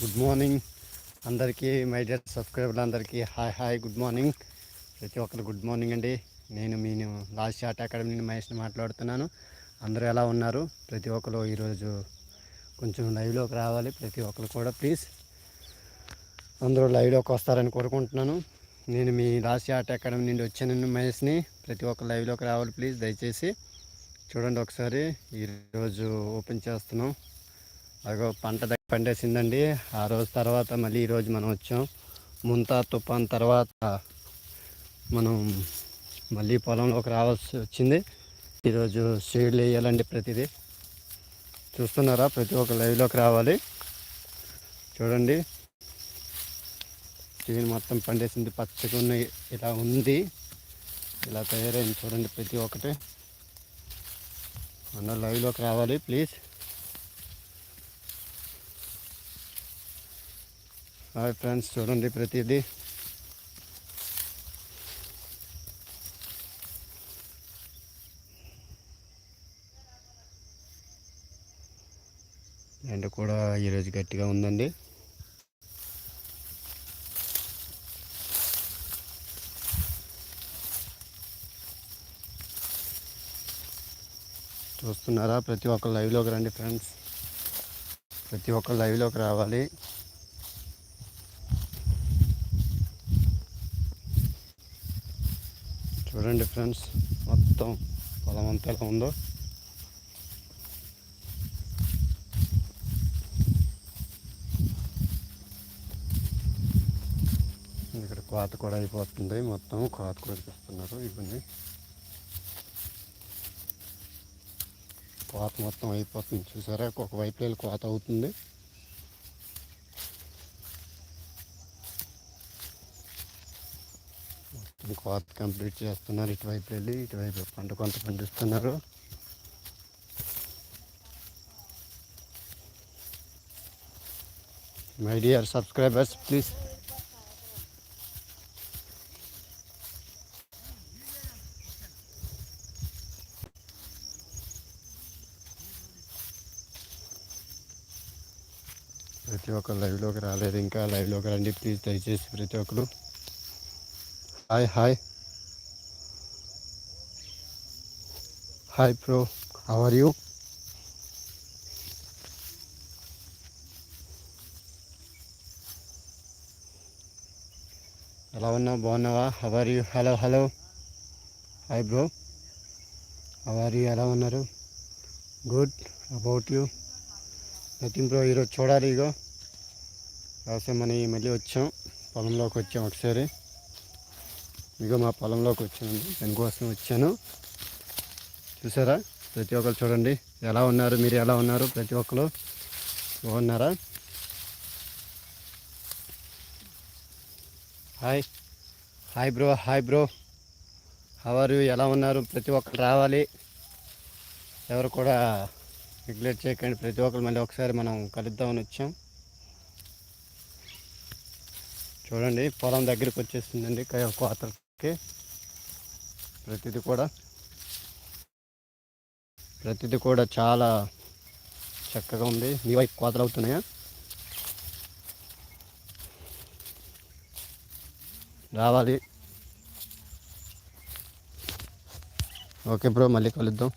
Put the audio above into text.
Good morning అందరికీ my dear సబ్స్క్రైబర్లు అందరికీ హాయ్ హాయ్ గుడ్ మార్నింగ్. ప్రతి ఒక్కరు గుడ్ మార్నింగ్ అండి. నేను మీ లాస్ట్ ఆర్ట్ అకాడమీ మహేష్ని మాట్లాడుతున్నాను. అందరూ ఎలా ఉన్నారు? ప్రతి ఒక్కరు ఈరోజు కొంచెం లైవ్లోకి రావాలి. ప్రతి ఒక్కరు కూడా ప్లీజ్ అందరూ లైవ్లోకి వస్తారని కోరుకుంటున్నాను. నేను మీ లాస్ట్ ఆర్ట్ అకాడమీ నుండి వచ్చాను మహేష్ని. ప్రతి ఒక్కరు లైవ్లోకి రావాలి ప్లీజ్ దయచేసి. చూడండి ఒకసారి ఈరోజు ఓపెన్ చేస్తున్నాం. అగో పంట పండేసిందండి. ఆ రోజు తర్వాత మళ్ళీ ఈరోజు మనం వచ్చాం. ముంతా తుఫాన్ తర్వాత మనం మళ్ళీ పొలంలోకి రావాల్సి వచ్చింది. ఈరోజు షేడ్లు వేయాలండి ప్రతిదీ. చూస్తున్నారా? ప్రతి ఒక్క లైవ్లోకి రావాలి. చూడండి. చేను మొత్తం పండేసింది. పచ్చగా ఉన్న ఇలా ఉంది. ఇలా తయారైంది. చూడండి ప్రతి ఒక్కటి. అందరూ లైవ్లోకి రావాలి. ప్లీజ్. హాయ్ ఫ్రెండ్స్ చూడండి ప్రతిదీ. ఎండ కూడా ఈరోజు గట్టిగా ఉందండి. చూస్తున్నారా? ప్రతి ఒక్క లైవ్లోకి రండి ఫ్రెండ్స్. ప్రతి ఒక్క లైవ్లోకి రావాలి. చూడండి ఫ్రెండ్స్ మొత్తం పొలం అంతా ఎలా ఉందో. ఇక్కడ కోత కూడా అయిపోతుంది మొత్తం కోత కొరికిస్తున్నారు ఇవన్నీ. కోత మొత్తం అయిపోతుంది చూసారా? ఒక వైపు వెళ్ళి కోత అవుతుంది. మొత్తం కోత కంప్లీట్ చేస్తున్నారు. ఇటువైపు వెళ్ళి ఇటువైపు పంట కొంత పండిస్తున్నారు. My dear subscribers please. ప్రతి ఒక్కరు లైవ్లోకి రాలేదు. ఇంకా లైవ్లోకి రండి. ప్లీజ్ దయచేసి ప్రతి ఒక్కరు hi hi hi bro how are you ఎలా ఉన్నావు? బాగున్నావా? How are you hello hello hi bro how are you ఎలా ఉన్నారు? Good about you nothing bro ఈరోజు చూడాలి ఇగో. వ్యవసాయం అని మళ్ళీ వచ్చాం. పొలంలోకి వచ్చాం ఒకసారి. ఇక మా పొలంలోకి వచ్చాను దానికోసం వచ్చాను. చూసారా? ప్రతి ఒక్కరు చూడండి. ఎలా ఉన్నారు? మీరు ఎలా ఉన్నారు? ప్రతి ఒక్కరు బాగున్నారా? Hi. Hi bro. Hi bro. How are ఎలా ఉన్నారు? ప్రతి ఒక్కరు రావాలి. ఎవరు కూడా నెగ్లెక్ట్ చేయకండి. ప్రతి ఒక్కరు మళ్ళీ ఒకసారి మనం కలుద్దామని వచ్చాం. చూడండి పొలం దగ్గరికి వచ్చేసిందండి క- ఓకే. ప్రతిదీ కూడా. ప్రతిది కూడా చాలా చక్కగా ఉంది. మీ వైపు కోతలు అవుతున్నాయా? రావాలి. ఓకే బ్రో మళ్ళీ కలుద్దాం.